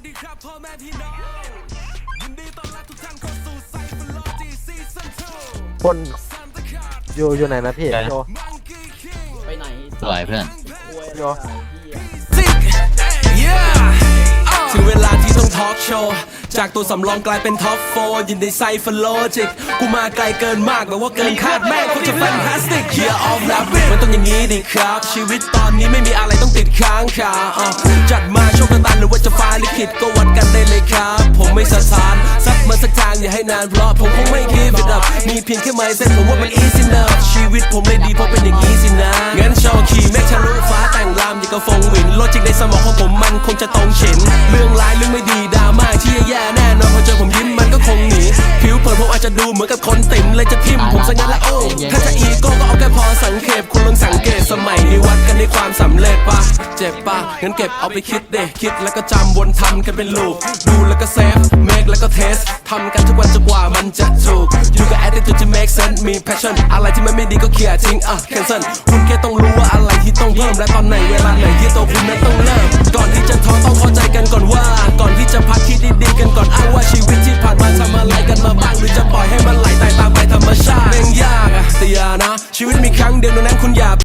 วัสดีครับพ่อแม่พี่น้องยินดีต้อนรับทุกท่านเข้าสู่ไซฟโลจีซีซั่น2คนอยู่อยู่ไหนนะพี่โย Monkey King ไปไหนสวยเพื่อนควยโยเหี้ย Sick Yeah ถึงเวลาที่ต้องทอล์กโชว์จากตัวสำรองกลายเป็นท็อปโฟยินดีไซฟโลจิกกูมาไกลเกินมากแบบว่าเกินคาดแม่งเขาจะแฟนตาสติกเ e ียร์ออฟแลบมันต้องอย่างนี้ดิครับ ชีวิตตอนนี้ไม่มีอะไรต้องติดค้างคาอะจัดมา จะฟ้าลิขิตก็วัดกันได้เลยครับ ผมไม่สะทาน สักมาสักทางอย่าให้นานเพราะผมคงไม่คีบ it up มีเพียงแค่ไม้เส้นผมว่ามัน easy enough ชีวิตผมเลยดีเพราะเป็นอย่างนี้สินะงั้นโชว์ขี่แม็กทะลุฟ้าแต่งรามอย่างกับฟงหวินโลจิกในสมองของผมมันคงจะตรงเฉินเรื่องร้ายเรื่องไม่ดีดราม่าที่แย่แน่นอนพอเจอผมยิ้มมันก็คงหนีผิวเผินผมอาจจะดูเหมือนกับคนติ่มเลยจะทิ่มผมซะงั้นละโอ้ถ้าจะอีโก้ก็เอาแค่พอสังเกตคุณลองสังเกตสมัยนี้วัดกันในความสำเร็จ จ็บปะงั้นเก็บเอาไปคิดเด็คิดแล้วก็จำวนทำกันเป็นลูปดูแล้วก็เซฟเมคแล้วก็เทสทำกันทุกวันจนกว่ามันจะถูกอยู่กับ attitude ที่ม็กเซนต์มีแพชชั่นอะไรที่มันไม่ดีก็เคลียร์ทิ้งอะ cancel คุณแค่ต้องรู้ว่าอะไรที่ต้องเพิ่มและตอนไหนเวลาไหนที่ตัวคุณนั้นต้องเลิกก่อนที่จะท้อต้องเข้าใจกันก่อนว่า ก่อนที่จะพักคิดดีๆกันก่อนอ้างว่าชีวิตที่ผ่านมาทำอะไรกันมาบ้างหรือจะปล่อยให้มันไหลตายตามไปธรรมชาติเม่งยากอะแต่อย่านะ ชีวิตมีครั้งเดียวดังนั้นคุณอย่า